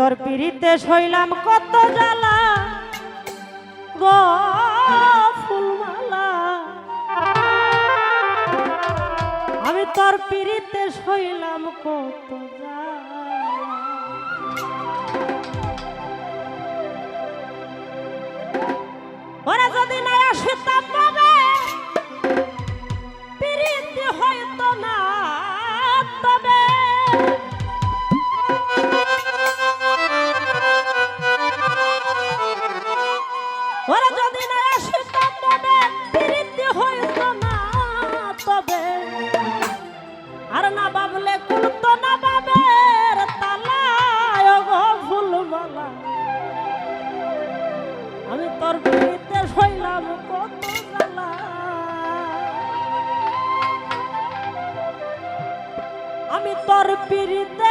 তোর পিড়িতে শৈলাম কত জ্বালা। গো ফুলমালা। আমি তোর পিড়িতে শৈলাম কত ওরা যদি না আসে তা পাবে। পিড়িতে হয়তো তোর পিড়িতে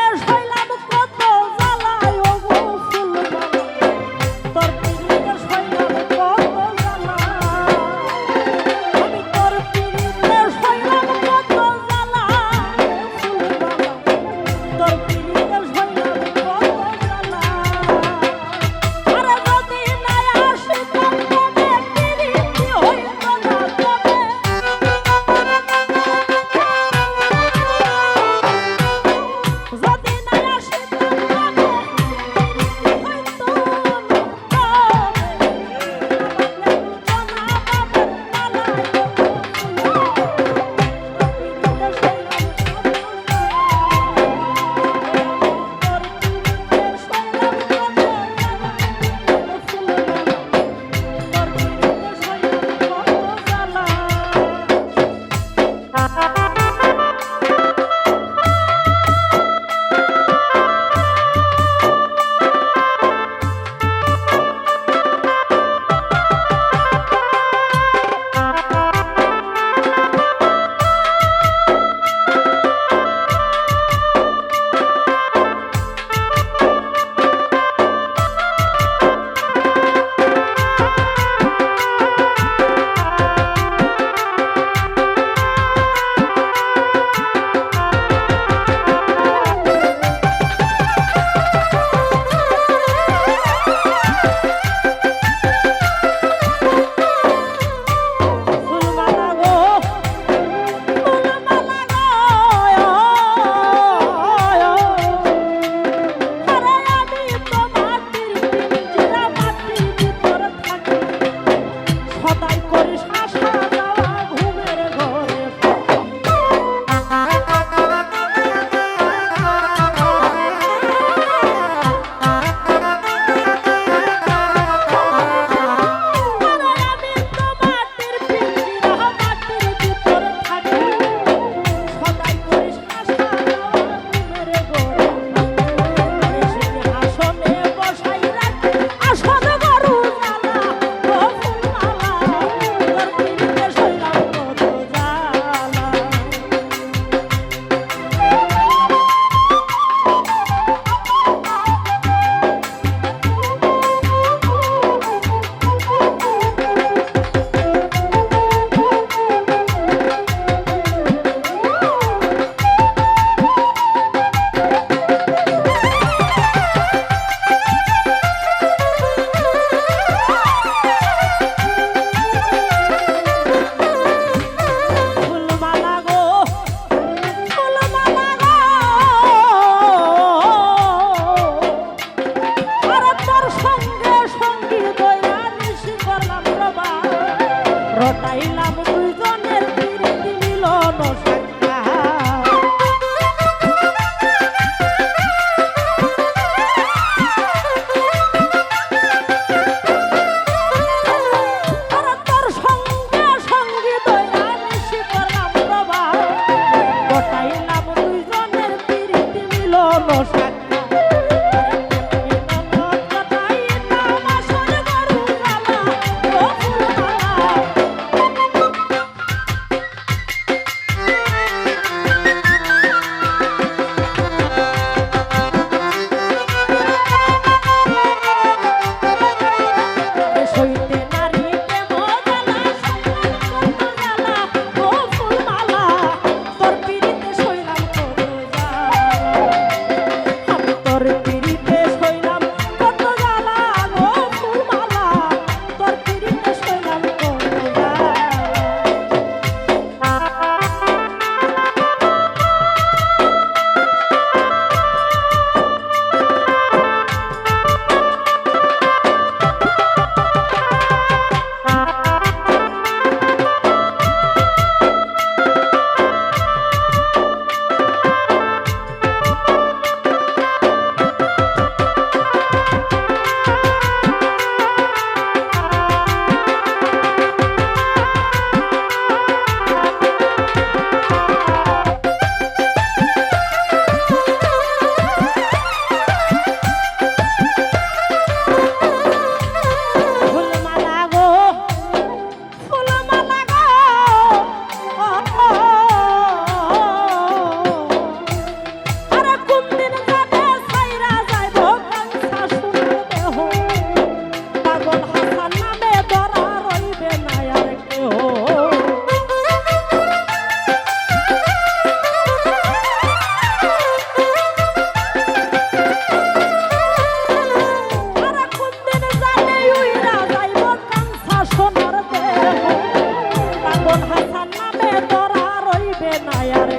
নাই আর।